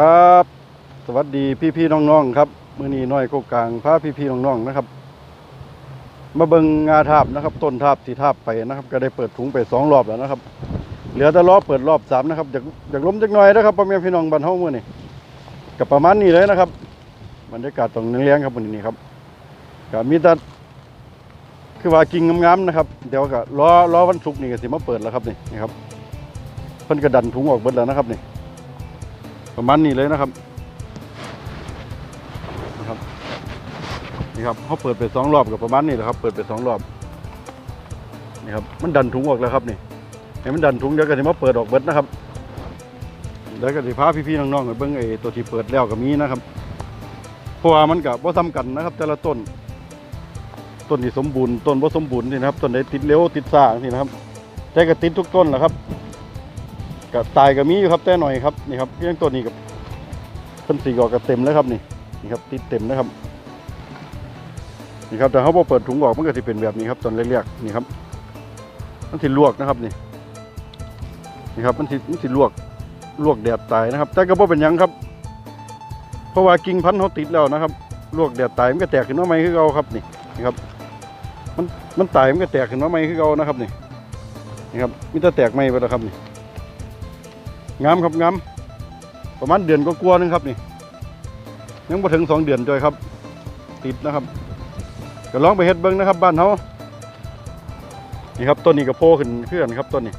ครับ สวัสดีพี่พี่น้องๆครับมื้อนี้น้อยกกลางพาพี่พี่น้องๆนะครับ มาเบิงงาทาบนะครับ ต้นทาบที่ทาบไปนะครับ ก็ได้เปิดถุงไปสองรอบแล้วนะครับ เหลือแต่รอบเปิดรอบสามนะครับอยากอยากล้มจักหน่อยนะครับพ่อแม่พี่น้องบ้านเฮามื้อนี้ก็ประมาณนี้เลยนะครับบรรยากาศตรงนี้เลี้ยงครับมือนี้ครับก็มีแต่คือว่ากิ่งงามๆนะครับ เดี๋ยวก็รอรอวันศุกร์นี่ก็สิมาเปิดแล้วครับนี่นี่ครับเพิ่นก็ดันถุงออกเบิดแล้วนะครับนี่ ประมาณนี้เลยนะครับนะครับนี่ครับเขาเปิดไปสองรอบกับประมาณนี้แหละครับ เปิดไปสองรอบนี่ครับมันดันถุงออกแล้วครับนี่ให้มันดันถุงเดี๋ยวก็จะมาเปิดออกเบิดนะครับเดี๋ยวก็จะพาพี่ๆน้องๆไปเบิ่งไอ้ตัวที่เปิดแล้วก็มีนะครับเพราะว่ามันกับว่าซ้ำกันนะครับ แต่ละต้น ต้นที่สมบูรณ์ต้นว่าสมบูรณ์นี่นะครับต้นไหนติดเร็วติดซ่านี่นะครับแต่ก็ติดทุกต้นแหละครับ ก็ตายก็มีอยู่ครับแต่หน่อยครับนี่ครับเพียงตัวนี้กับเพิ่นสีกอกก็เต็มแล้วครับนี่นี่ครับติดเต็มนะครับนี่ครับแต่เขาพอเปิดถุงออกมันก็จะเป็นแบบนี้ครับตอนเรียกๆนี่ครับมันสิลวกนะครับนี่นี่ครับมันสิมันสิลวกลวกแดดตายนะครับ แต่ก็บ่เป็นยังครับ เพราะว่ากิ่งพันธุ์เขาติดแล้วนะครับ ลวกแดดตายมันก็แตกขึ้นมาใหม่คือเก่าครับนี่นี่ครับ มันมันตายมันก็แตกขึ้นมาใหม่คือเก่านะครับนี่นี่ครับมิต่แตกใหม่ไปแล้วครับนี่ งามครับงามประมาณเดือนก็กลัวนึงครับนี่ยังบ่ถึงสองเดือนจอยครับ ติดนะครับก็ลองไปเฮ็ดเบิ้งนะครับ บ้านเขานี่ครับต้นนี้ก็โผล่ขึ้นเพื่อนครับต้นนี้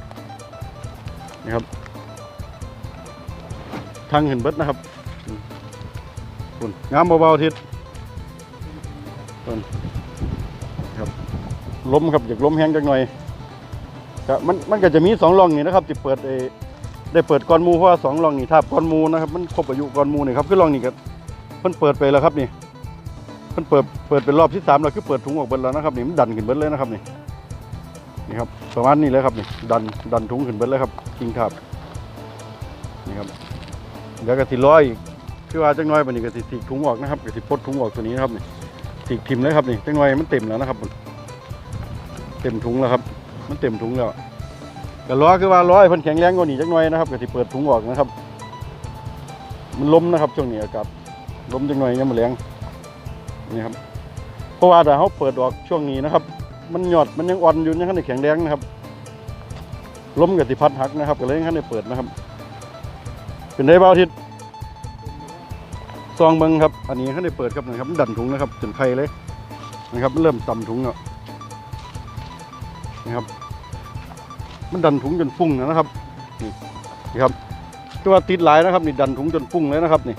นี่ครับ ทางขึ้นเบิดนะครับคุณงามเบาๆทิศต้นครับล้มครับอยากล้มแห้งจักหน่อยมันมันก็จะมีสองร่องนี่นะครับที่เปิดเอ ได้เปิดก้อนมูเพราะว่าสองลองนี่ทาบก้อนมูนะครับมันครบอายุก้อนมูนี่ครับคือลองนี่ก็เพิ่นเปิดไปแล้วครับนี่เพิ่นเปิดเปิดเป็นรอบที่สามแล้วคือเปิดถุงออกเบิดแล้วนะครับนี่มันดันขึ้นเบิดเลยนะครับนี่นี่ครับประมาณนี้เลยครับนี่ดันดันถุงขึ้นเบิดเลยครับกิ่งทาบนี่ครับเดี๋ยวก็สิร้อยคือว่าจังน้อยปนนี้ก็สิถีถุงออกนะครับก็สิปดถุงออกตัวนี้นะครับนี่ถีกทิมเลยครับนี่จังน้อยมันเต็มแล้วนะครับ เต็มถุงแล้วครับ มันเต็มถุงแล้ว ก็ล้อคือว่าล้อให้เพิ่นแข็งแรงกว่านี้จักหน่อยนะครับก็สิเปิดถุงออกนะครับ มันล้มนะครับช่วงนี้อากาศล้มจักหน่อยยังมาแรงนี่ครับเพราะว่าถ้าเขาเปิดออกช่วงนี้นะครับ มันหยอดมันยังอ่อนอยู่ยังทันได้แข็งแรงนะครับล้มกับสิพัดหักนะครับก็เลยยังทันได้เปิดนะครับ เป็นได้เบาอาทิตย์ซองเบิงครับ อันนี้ทันได้เปิดครับนะครับมันดันถุงนะครับจนไข่เลยนะครับเริ่มต่ำถุงแล้วนะครับ มันดันถุงจนฟุ้งนะครับนี่นี่ครับคือว่าติดหลายนะครับนี่ดันถุงจนฟุ้งเลยนะครับนี่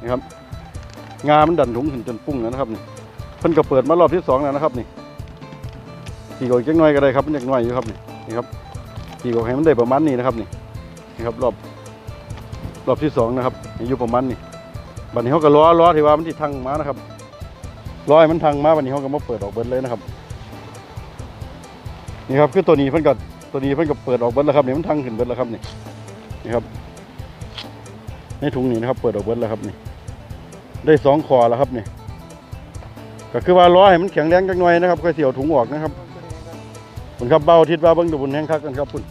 นี่ครับงามันดันถุงขึ้นจนฟุ้งแล้วนะครับนี่เพิ่นก็เปิดมารอบที่สองแล้วนะครับนี่ขี่กอีกจักหน่อยก็ได้ครับมันยังน้อยอยู่ครับนี่นี่ครับขี่กให้มันได้ประมาณนี้นะครับนี่นี่ครับรอบรอบที่สองนะครับอายุประมาณนี้บัดนี้เขาก็ล้อล้อที่ว่ามันที่ทางมานะครับล้อให้มันทางมาบัดนี้เขาก็มาเปิดออกเบิดเลยนะครับนี่ครับคือตัวนี้เพิ่นก็ ตัวนี้เพิ่นก็เปิดออกเบิดแล้วครับนี่มันทั้งขึ้นเบิดแล้วครับนี่นี่ครับ ในถุงนี้นะครับ เปิดออกเบิดแล้วครับนี่ ได้สองคอแล้วครับนี่ก็คือว่าล้อให้มันแข็งแรงจักหน่อยนะครับค่อยเสียวถุงออกนะครับคุณครับเบ้าทิศว่าเบิ้งดูบุญแห้งคักกันครับคุณ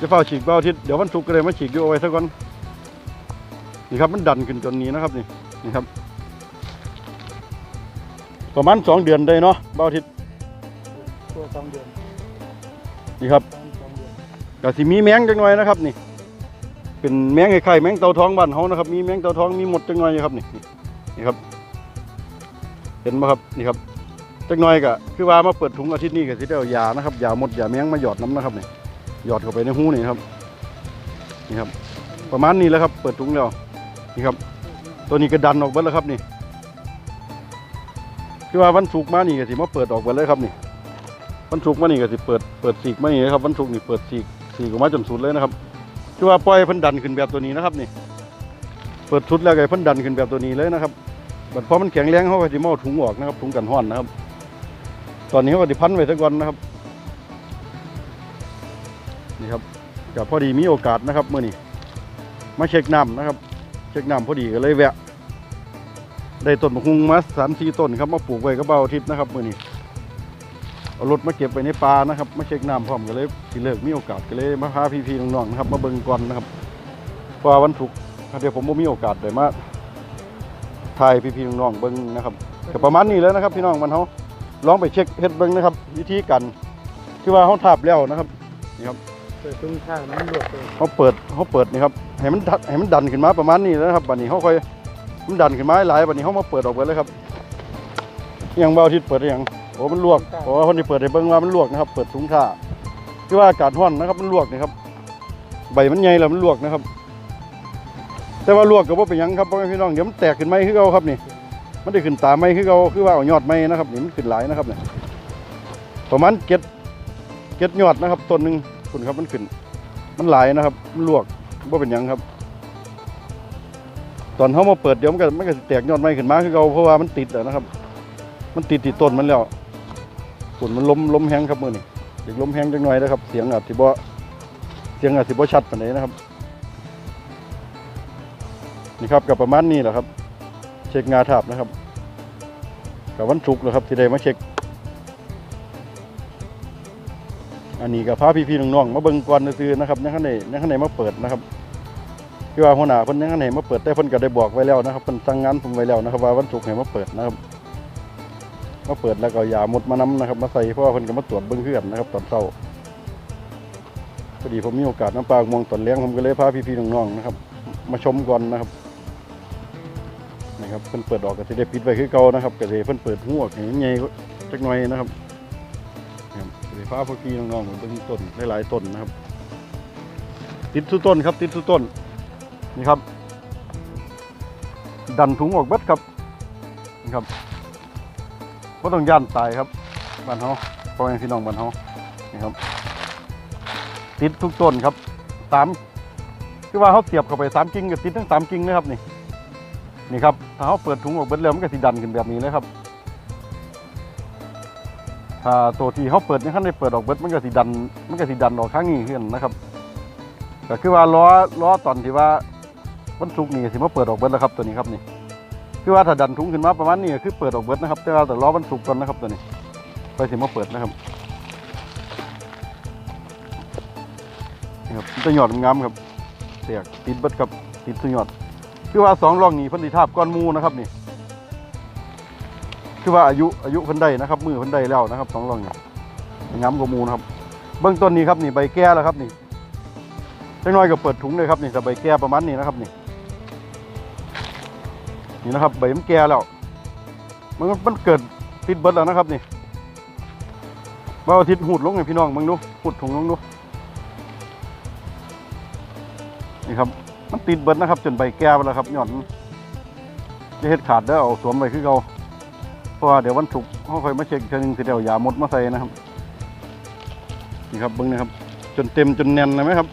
จะเฝ้าฉีกเบ้าทิศเดี๋ยววันศุกร์ก็เลยมาฉีกอยู่เอาไว้ซะก่อนนี่ครับมันดันขึ้นจนนี้นะครับนี่นี่ครับ ประมาณสองเดือนได้เนาะเบ้าทิศตัวสองเดือน นี่ครับก็สิมีแมงจังหน่อยนะครับนี่ เป็นแมงไข่ไข่แมงเต่าทองบ้านเฮานะครับ มีแมงเต่าทองมีหมดจังหน่อยครับนี่นี่ครับ เห็นไหมครับนี่ครับจังหน่อยก็คือว่ามาเปิดถุงอาทิตย์นี้ก็สิได้เอายานะครับยาหมดยาแมงมาหยอดน้ำนะครับนี่หยอดเข้าไปในหูนี่ครับนี่ครับ ประมาณนี้แล้วครับ เปิดถุงแล้วนี่ครับ ตัวนี้ก็ดันออกเบิดแล้วครับนี่ คือว่าวันศุกร์มานี่ก็สิมาเปิดออกเบิดเลยครับนี่ วันศุกร์มานี่ก็สิเปิดเปิดสีกมานี่นะครับวันศุกร์นี่เปิดสีกสีกออกมาจนสุดเลยนะครับคือว่าปล่อยพิ่นดันขึ้นแบบตัวนี้นะครับนี่ เปิดสุดแล้วก็ให้เพิ่นดันขึ้นแบบตัวนี้เลยนะครับบัดพอมันแข็งแรงเขาก็สิมาเอถุงออกนะครับถุงกันห้อนนะครับ ตอนนี้เขาก็สิพันไว้ซะก่อนนะครับนี่ครับก็พอดีมีโอกาสนะครับเมื่อนี้มาเช็คน้ำนะครับ เช็คน้ำพอดีก็เลยแวะได้ต้นมะฮุงมาสามสี่ต้นครับมาปลูกไว้กับเบาอาทิตย์นะครับเมื่อนี้ เอารถมาเก็บไว้ในป่านะครับมาเช็คน้ำพร้อมกันเลยสิเลิกมีโอกาสก็เลยมาพาพี่ๆน้องๆนะครับมาเบิ่งก่อนนะครับเพราะว่าวันศุกร์พเดี๋ยวผมบ่มีโอกาสได้มาถ่ายพี่ๆน้องๆเบิ่งนะครับก็ประมาณนี้แล้วนะครับ พี่น้องมันเฮาลองไปเช็คเฮ็ดเบิ่งนะครับ วิธีการที่ว่าเฮาทาบแล้วนะครับเปิดตุ้งข้างมันหลวกเลยเฮาเปิดเฮาเปิดนี่ครับให้มันดันให้มันดันขึ้นมาประมาณนี้แล้วนะครับบัดนี้เฮาค่อยมันดันขึ้นมาหลายบัดนี้เฮามาเปิดออกเบิดเลยครับอิหยังเบาทิศเปิดได้หยัง โอ้มันลวกโอ้คนที่เปิดให้เบิ่งว่ามันลวกนะครับ เปิดถุงท่าคือว่าอากาศร้อนนะครับ มันลวกนี่ครับ ใบมันใหญ่แล้วมันลวกนะครับ แต่ว่าลวกก็บ่เป็นยังครับพ่อแม่พี่น้องเดี๋ยวมันแตกขึ้นไหมคือเก่าครับนี่มันได้ขึ้นตาไหมคือเก่าคือว่าเอายอดไหมนะครับนี่มันขึ้นหลายนะครับเนี่ยประมาณเก็ดเก็ดยอดนะครับต้นหนึ่งคุณครับมันขึ้น มันหลายนะครับมันลวกบ่าเป็นยังครับ ตอนเขามาเปิดเดี๋ยวมันก็มันก็แตกยอดไหมขึ้นมาคือเก่าเพราะว่ามันติดนะครับ มันติดที่ต้นมันแล้ว ฝุ่นมันล้มล้มแห้งครับมือนี่เด็กล้มแห้งจังหน่อยนะครับ เสียงอาจสิบ่เสียงอาจสิบ่ชัดปานใดนะครับ นี่ครับกับประมาณนี้แหละครับ เช็คงาทับนะครับกับวันศุกร์นะครับที่ได้มาเช็ค อันนี้กับพาพี่ๆน้องๆมาเบิ่งก่อนซื่อนะครับยังข้างในยังข้างในมาเปิดนะครับคือว่าหัวหน้าเพิ่นยังข้างในมาเปิดแต่เพิ่นก็ได้บอกไว้แล้วนะครับเพิ่นสั่งงานผมไว้แล้วนะครับว่าวันศุกร์ให้มาเปิดนะครับ มาเปิดแล้วก็ยาหมดมานํนะครับมาใส่เพราะว่าเพิ่นก็มาตรวจเบิ่งเพื่อนนะครับตอนเช้าพอดีผมมีโอกาสน้ำปลามวงตอนเลี้ยงผมก็เลยพาพี่ๆน้องๆนะครับ มาชมก่อนนะครับนะครับเพิ่นเปิดออกก็สิได้ปิดไว้คือเก่านะครับก็สิเพิ่นเปิดหัวให้ใหญ่จักหน่อยนะครับนะครับสิฟ้าพวกพี่น้องๆเบิ่งต้นหลายๆต้นนะครับ ติดทุกต้นครับ ติดทุกต้นนี่ครับ ดันถุงออกเบิดครับนี่ครับ บ่ต้องย่านตายครับบ้านเฮาพ่อแม่พี่น้องบ้านเฮานี่ครับ ติดทุกต้นครับสามคือว่าเขาเสียบเข้าไปสามกิ่งก็ติดทั้งสามกิ่งนะครับนี่นี่ครับถ้าเขาเปิดถุงออกเบิดแล้วมันก็สิดันขึ้นแบบนี้เลยครับถ้าตัวที่เขาเปิดนี่ขั้นได้เปิดออกเบิดมันก็สิดัน มันก็สิดันออกข้างนี้ขึ้นนะครับก็คือว่าล้อล้อตอนที่ว่ามันสุกนี่สิมาเปิดออกเบิดแล้วครับตัวนี้ครับนี่ คือว่าถ้าดันถุงขึ้นมาประมาณนี้คือเปิดออกเบิดนะครับ แต่ว่าแต่ล้อมันสุกก่อนนะครับตัวนี้ ไปสิมาเปิดนะครับนี่ครับมันจะหยอดงามครับเสียกติดเบิดครับติดสุดยอด คือว่าสองร่องนี้พิ่นสิทาบก้อนมูนะครับนี่ คือว่าอายุอายุพิ่นได้นะครับ มือพิ่นได้แล้วนะครับสองร่องนี้งามกว่ามูนะครับ เบื้องต้นนี้ครับนี่ใบแก้แล้วครับนี่จังน้อยก็เปิดถุงเลยครับนี่แต่ใบแก้ประมาณนี้นะครับนี่ นี่นะครับใบมันแก่แล้ว มันมันเกิดติดเบิดแล้วนะครับนี่ว่าอาทิตย์หูดลงให้พี่น้องมึงดูหูดถุงลงดูนี่ครับ มันติดเบิดนะครับ จนใบแก้ไปแล้วครับหย่อนจะเฮ็ดขาดแล้เอาสวมไว้คือเก่าเพราะว่าเดี๋ยววันศุกร์เขาค่อยมาเช็คอีกเทีนึงสิเดี๋ยวยาหมดมาใส่นะครับนี่ครับเบิ้งนะครับ จนเต็มจนแน่นเลยไหมครับ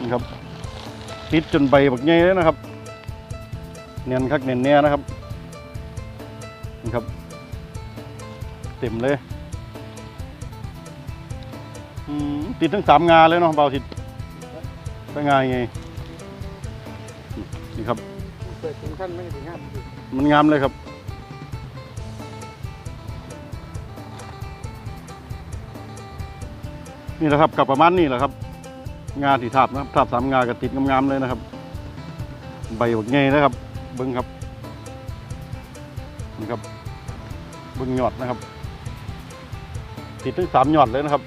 นี่ครับ ติดจนใบบักใหญ่เลยนะครับ แน่นคักแน่นแน่นะครับนี่ครับ เต็มเลยติดทั้งสามงาเลยเนาะเบาทิดเป็นงายังไงนี่ครับเปิดตุ้งขั้นไม่ถึงห้ามันงามเลยครับนี่แหละครับกับประมาณนี้แหละครับ งานที่ทาบนะครับทาบสามงากับติดงามๆเลยนะครับ ใบบักใหญ่นะครับ เบิ้งครับนี่ครับเบิ้งยอดนะครับ ติดถึงสามยอดเลยนะครับ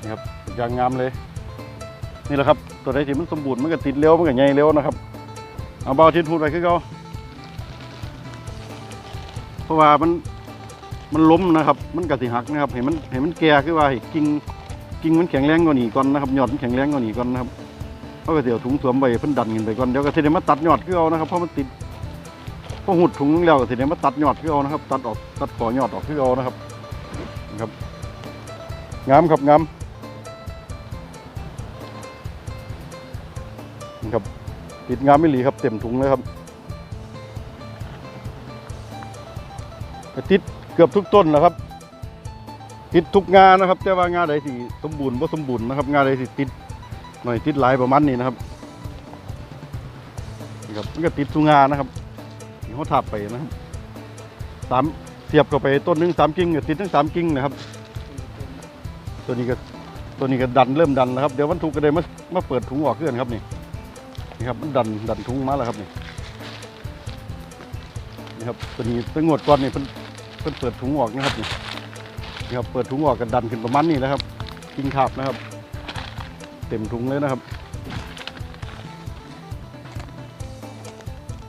นี่ครับยางงามเลย นี่แหละครับ ตัวใดที่มันสมบูรณ์มันก็ติดเร็วมันก็ใหญ่เร็วนะครับเอาเบาทิศพูดไปคือเขาเพราะว่ามันมันล้มนะครับ มันกระสิหักนะครับ เห็นมันเห็นมันแก่คือว่ากิ่งกิ่งมันแข็งแรงกว่านี้ก่อนนะครับ ยอดมันแข็งแรงกว่านี้ก่อนนะครับ เขาก็เดี๋ยวถุงสวมไปเพิ่นดันขึ้นไปก่อนเดี๋ยวก็สิได้มาตัดยอดคือเอานะครับเพราะมันติดพอหุดถุงนึงแล้วก็สิได้มาตัดยอดคือเอานะครับ ตัดออกตัดขอยอดออกคือเอานะครับนะครับงามครับงามนะครับติดงามไม่หลีครับเต็มถุงเลยครับติดเกือบทุกต้นนะครับ ติดทุกงานนะครับ แต่ว่างานใดที่สมบูรณ์บ่าสมบูรณ์นะครับ งานใดที่ติด หน่อยติดหลายประมาณนี้นะครับนี่ครับมันก็ติดทุกงานนะครับที่เขาทับไปนะครับสามเสียบเข้าไปต้นหนึ่งสามกิ่งก็ติดทั้งสามกิ่งนะครับ ตัวนี้ก็ตัวนี้ก็ดันเริ่มดันนะครับเดี๋ยววันทุกร์ก็ได้มามาเปิดถุงออกเพื่อนครับนี่นี่ครับมันดันดันถุงมาแล้วครับนี่นี่ครับตัวนี้ตั้งงวดก่อนนี่เพิ่นเพิ่นเปิดถุงออกนะครับนี่นี่ครับเปิดถุงออกกันดันขึ้นประมาณนี้แล้วครับกินขาบนะครับ เต็มถุงเลยนะครับ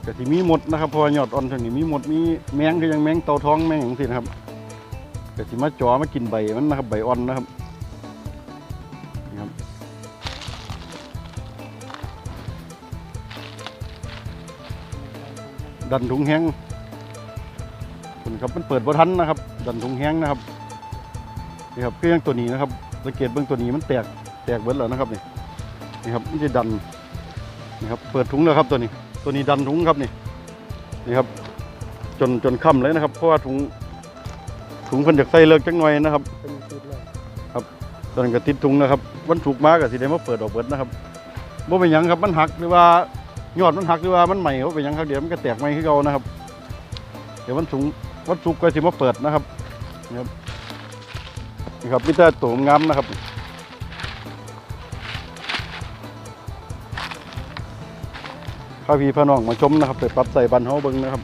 กะที่มีหมดนะครับพราะว่ายอดอ่อนทางนี้มีหมดมีแมงคือยังแมงเตาท้องแมงอย่างที่นะครับกะที่มาจ่อมากินใบมันนะครับใบอ่อนนะครับนี่ครับดันถุงแห้งคุณครับมันเปิดบ่ทันนะครับ ดันถุงแห้งนะครับนี่ครับเครื่องตัวนี้นะครับสังเกตเบื้องตัวนี้มันแตก แตกเบิดแล้วนะครับนี่นี่ครับมันจะดันนี่ครับเปิดถุงแล้วครับตัวนี้ ตัวนี้ดันถุงครับนี่นี่ครับ จนจนค่ำเลยนะครับ เพราะว่าถุงถุงเพิ่นจากใส่เลิกจังหน่อยนะครับเป็นจุดเลยตอนนั้นก็ติดถุงนะครับวันถูกมาก็สิได้มาเปิดออกเบิดนะครับบ่เป็นยังครับมันหักหรือว่ายอดมันหักหรือว่ามันใหม่บ่เป็นยังครับเดี๋ยวมันก็แตกใหม่คือเก่านะครับ เดี๋ยววันสูงวันสุกก็สิมาเปิดนะครับนี่ครับนี่ครับมีแต่ตัวงามนะครับ ข้าพี่พาน้องมาชมนะครับไปปรับใส่บันเฮาเบิ่งนะครับ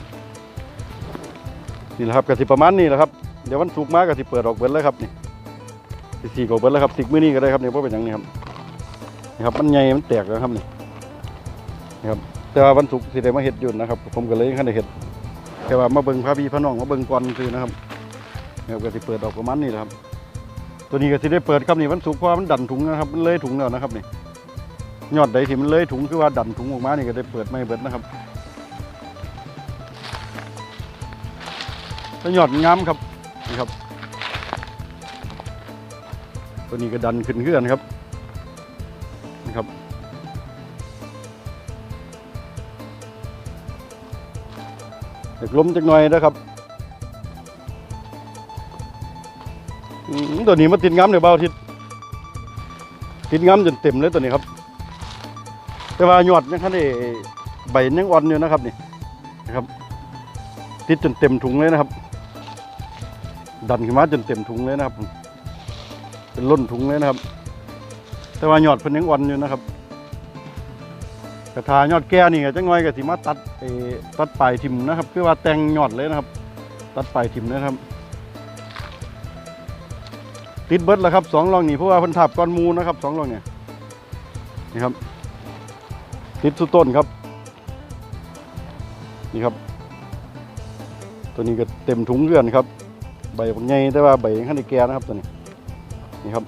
นี่แหละครับก็สิประมาณนี้แหละครับเดี๋ยววันสุกมาก็สิเปิดออกเบิดแล้วครับนี่สี่กเบิดแล้วครับสิกมื้อนี้ก็ได้ครับเนี่ยเพราะเป็นอย่างนี้ครับนี่ครับมันใหญ่มันแตกแล้วครับนี่นี่ครับแต่ว่าวันศุกสิได้มาเห็ดอยู่นะครับ ผมก็เลยยังทันได้เห็ดแต่ว่ามาเบิ่งพระพี่พระน้องมาเบิ่งก่อนคือนะครับนี่ครับก็สิเปิดออกประมาณนี้แหละครับตัวนี้ก็สิได้เปิดครับนี่วันศุกเพราะมันดันถุงนะครับมันเลยถุงแล้วนะครับนี่ ยอดใดที่มันเลยถุงคือว่าดันถุงออกมานี่ก็ได้เปิดไม่เบิดนะครับแล้วยอดงามครับนี่ครับ ตัวนี้ก็ดันขึ้นเขื่อนครับนี่ครับเด็กล้มจักหน่อยนะครับตัวนี้มันติดง้ำเดี๋ยวเบาทิศติดง้ำจนเต็มเลยตัวนี้ครับ แต่ว่ายอดยังคันได้ใบยังอ่อนอยู่นะครับนี่นะครับ ติดจนเต็มถุงเลยนะครับ ดันขึ้นมาจนเต็มถุงเลยนะครับ เป็นล้นถุงเลยนะครับ แต่ว่ายอดเพิ่นยังอ่อนอยู่นะครับกระทายอดแก่นี่ก็จังน้อยก็สิมาตัดเออตัดปลายทิมนะครับ คือว่าแตงยอดเลยนะครับ ตัดปลายทิมนะครับ ติดเบิดแล้วครับสองรองนี่เพราะว่าพิ่นทับก้อนมูนะครับสองรองเนี่ยนี่ครับ ติดสุต้นครับ นี่ครับ ตัวนี้ก็เต็มถุงเรือนครับ ใบบางใหญ่แต่ว่าใบยังคันได้แก่นะครับตัวนี้ นี่ครับ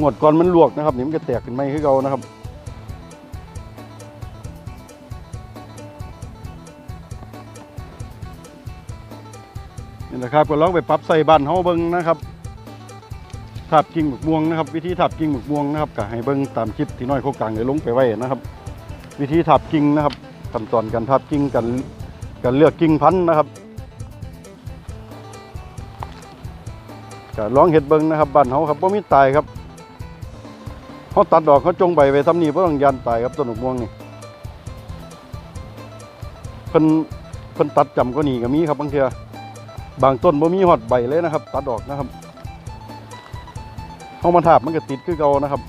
งวดก่อนมันลวกนะครับนี่มันก็แตกขึ้นไม่คือเกานะครับนี่นะครับก็ลองไปปรับใส่บ้านเฮาเบิ่งนะครับ ทับกิ่งหมึกม่วงนะครับ วิธีทับกิ่งหมึกม่วงนะครับก็ให้เบิ่งตามคลิปที่น้อยโคกลางเลยลงไปไว้นะครับ วิธีทับกิ่งนะครับขั้นตอนการทับกิ่งกันการเลือกกิ่งพันธุ์นะครับก็ลองเห็ดเบิ่งนะครับบ้านเฮาครับบ่มีตายครับเขาตัดดอกเขาจงใบไปทำนี่บ่ต้องยันตายครับต้นหมึกม่วงนี่เพิ่นเพิ่นตัดจำก็หนีก็มีครับบางเทื่อบางต้นบ่มีฮอดใบเลยนะครับ ตัดดอกนะครับ เฮามาทาบมันก็ติดคือเก่านะครับ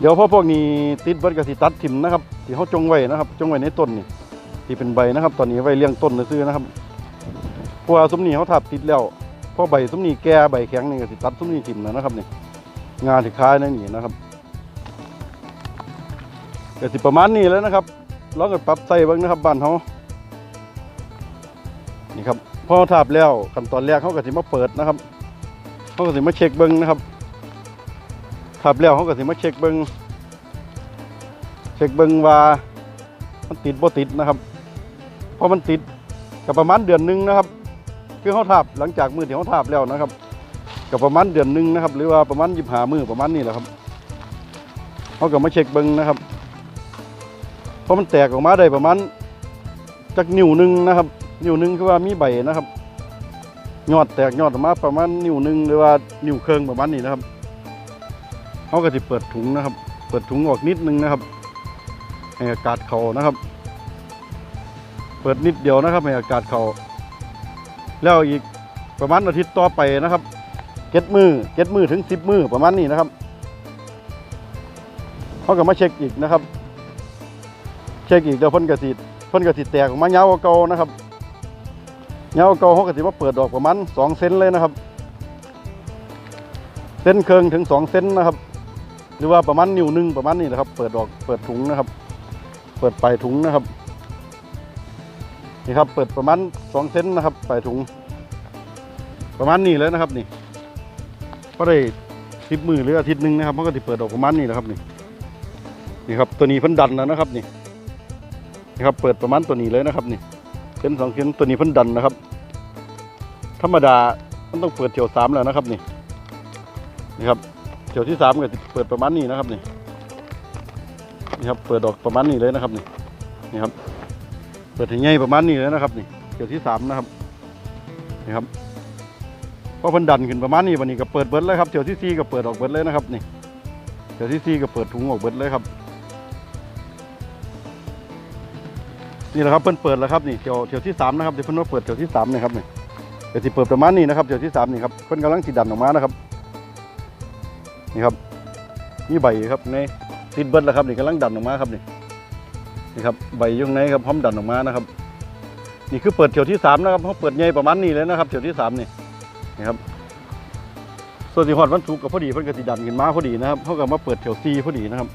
เดี๋ยวพอพวกนี้ติดเบิดก็สิตัดถิ่มนะครับที่เฮาจงไว้นะครับ จงไว้ในต้นนี่ที่เป็นใบนะครับ ตอนนี้ไว้เลี้ยงต้นซื่อนะครับพว่าสมนีเฮาทาบติดแล้วพอใบซุ้มนีแก่ใบแข็งนี่ก็สิตัดซุ้มนี้ทิ่มนะครับนี่งานที่คล้ายนั่นนี่นะครับก็สิประมาณนี้แล้วนะครับลองกันปรับใส่บ้างนะครับบ้านเขานี่ครับพอทาบแล้วขั้นตอนแรกเขาก็สิมาเปิดนะครับ เขาก็สิมาเช็คเบิ้งนะครับทาบแล้วเขาก็สิมาเช็คเบิ้งเช็คเบิ้งว่ามันติดบ่ติดนะครับพอมันติดก็ประมาณเดือนหนึ่งนะครับ คือเขาทาบหลังจากมือที่เขาทาบแล้วนะครับก็ประมาณเดือนหนึ่งนะครับ หรือว่าประมาณยิบหามือประมาณนี้แหละครับเขาก็มาเช็คเบิ้งนะครับเพราะมันแตกออกมาได้ประมาณจากนิ้วหนึ่งนะครับ นิ้วหนึ่งคือว่ามีใบนะครับ ยอดแตกยอดออกมาประมาณนิ้วหนึ่งหรือว่านิ้วเครื่องประมาณนี้นะครับเขาก็จะเปิดถุงนะครับ เปิดถุงออกนิดนึงนะครับให้อากาศเขานะครับ เปิดนิดเดียวนะครับให้อากาศเข้าแล้วอีกประมาณอาทิตย์ต่อไปนะครับเก็ดมือเก็ดมือถึงสิบมือประมาณนี้นะครับเขาก็มาเช็คอีกนะครับ เช็คอีกเดี๋ยวพ่นกระสิเพ่นกระสิแตกออกมาเงาวกว่าเก่านะครับ เงาวกาเก่าเขากระสิมาเปิดดอกประมาณสองเซนเลยนะครับ เส้นเคืองถึงสองเซนนะครับ หรือว่าประมาณนิ้วหนึ่งประมาณนี้นะครับ เปิดดอกเปิดถุงนะครับ เปิดปลายถุงนะครับนี่ครับเปิดประมาณสองเซนนะครับปลายถุง ประมาณนี้เลยนะครับนี่ก็ได้สิบมือหรืออาทิตย์หนึ่งนะครับมันก็จะเปิดดอกประมาณนี้นะครับนี่นี่ครับตัวนี้พิ่นดันแล้วนะครับนี่นี่ครับ เปิดประมาณตัวนี้เลยนะครับนี่ เส้นสองเส้นตัวนี้เพิ่นดันนะครับ ธรรมดามันต้องเปิดเที่ยวสามแล้วนะครับนี่นี่ครับเที่ยวที่สามก็เปิดประมาณนี้นะครับนี่นี่ครับเปิดดอกประมาณนี้เลยนะครับนี่นี่ครับ เปิดให้ใหญ่ประมาณนี้เลยนะครับนี่เที่ยวที่สามนะครับนี่ครับพอเพิ่นดันขึ้นประมาณนี้วันนี้ก็เปิดเบิดเลยครับเที่ยวที่สี่ก็เปิดออกเบิดเลยนะครับนี่เที่ยวที่สี่ก็เปิดถุงออกเบิดเลยครับ นี่แหละครับเพิ่นเปิดแล้วครับนี่เที่ยวเที่ยวที่สามนะครับเดี๋ยวเพิ่นว่าเปิดเที่ยวที่สามนี่ครับนี่เดี๋ยวสิเปิดประมาณนี้นะครับเที่ยวที่สามนี่ครับเพิ่นกำลังสิดันออกมานะครับนี่ครับนี่ใบครับในติดเบิดแล้วครับนี่กำลังดันออกมาครับนี่นี่ครับใบยุ่งในครับพร้อมดันออกมานะครับ นี่คือเปิดเที่ยวที่สามนะครับเขาเปิดใหญ่ประมาณนี้เลยนะครับเที่ยวที่สามนี่นะครับส่วนที่ฮอดวันศุกร์ก็พอดีเพิ่นก็สิดันขึ้นมาพอดีนะครับเขาก็มาเปิดแถวซีพอดีนะครับ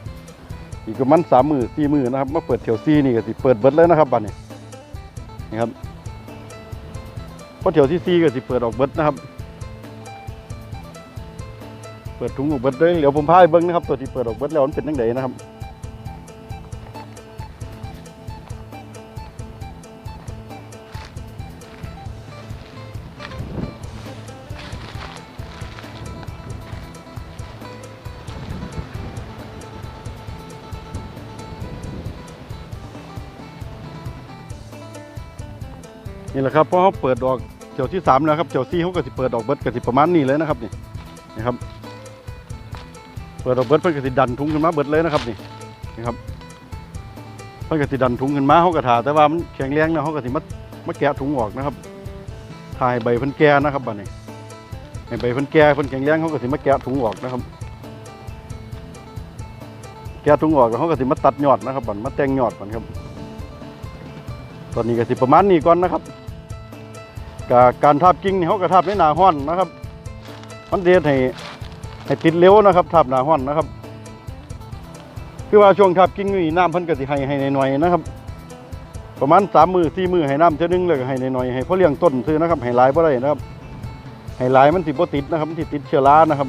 อีกประมาณสามมือสี่มือนะครับมาเปิดแถวซีนี่ก็สิเปิดเบิดเลยนะครับบัดนี้นี่ครับเพราะแถวที่ซีก็สิเปิดออกเบิดนะครับ เปิดถุงออกเบิดเลยเดี๋ยวผมพายเบิ้งนะครับตัวที่เปิดออกเบิดแล้วมันเป็นยังไงนะครับ แหละครับเพราะเขาเปิดดอกเจียวที่สามแล้วครับเจียวซี่เขาก็สิเปิดดอกเบิร์ดก็สิประมาณนี้เลยนะครับนี่นะครับเปิดดอกเบิร์ดเพิ่นก็สิดันถุงขึ้นมาเบิร์ดเลยนะครับนี่นะครับเพิ่นก็สิดันถุงขึ้นมาเขาก็ถ่าแต่ว่ามันแข็งแรงนะเขากสิมามาแกะถุงออกนะครับถ่ายใบพิ่นแก่นะครับบัดนี้ให้ใบพิ่นแก่เพิ่นแข็งแรงเขากสิมาแกะถุงออกนะครับแกะถุงออกแล้วเขาก็สิมาตัดยอดนะครับบัดมาแต่งยอดก่อนครับ ตอนนี้ก็สิประมาณนี้ก่อนนะครับ กการทาบกิ่งนี่เขาก็ทาบในหนาห้อนนะครับ มันเดียให้ให้ติดเร็วนะครับทาบหนาห้อนนะครับ คือว่าช่วงทาบกิ่งนี่น้ำเพิ่นก็สิให้ให้หน่อยๆนะครับ ประมาณสามมือสี่มือให้น้ำเท่านึงเลยก็ให้หน่อยๆให้เพราะเลี้ยงต้นซื้อนะครับให้หลายบ่ได้นะครับให้หลายมันสิดบ่ติดนะครับมันสิติดเชื้อรานะครับ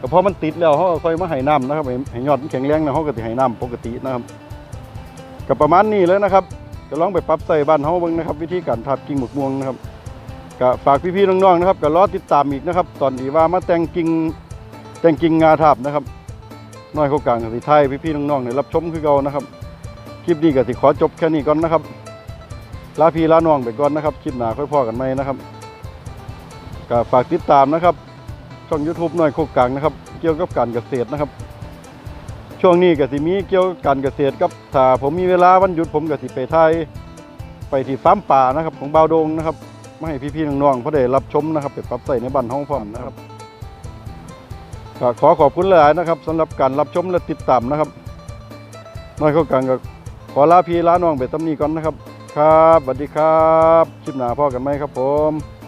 ก็พอมันติดแล้วเขาค่อยมาให้น้ำนะครับให้ยอดมันแข็งแรงแล้วเขาก็สิให้น้ำปกตินะครับก็ประมาณนี้เลยนะครับ จะลองไปปรับใส่บ้านเฮาบิ่งนะครับ วิธีการทับกิ่งหมึกม่วงนะครับก็ฝากพี่ๆน้องๆนะครับก็รอติดตามอีกนะครับ ตอนที่ว่ามาแต่งกิ่งแต่งกิ่งงาทับนะครับน้อยเขากลางกับสิไทยพี่ๆน้องๆได้รับชมคือเก่านะครับ คลิปนี้ก็สิขอจบแค่นี้ก่อนนะครับลาพี่ลาน้องไปก่อนนะครับ คลิปหน้าค่อยพอกันใหมนะครับก็ฝากติดตามนะครับช่อง YouTube น้อยโคกกลางนะครับ เกี่ยวกับการเกษตรนะครับ ช่วงนี้ก็สิมีเกี่ยวกับการเกษตรครับถ้าผมมีเวลาวันหยุดผมก็สิไปไทยไปที่ฟาร์มป่านะครับ ของบาวดงนะครับมาให้พี่ๆน้องๆเพราะได้รับชมนะครับไปปรับใส่ในบ้านห้องพร้อมนะครับก็ขอขอบคุณหลายนะครับสำหรับการรับชมและติดตามนะครับน้อยเข้ากันก็ขอลาพี่ลาน้องไปตำนี้ก่อนนะครับ ครับสวัสดีครับคลิปหน้าพ่อกันไหมครับผม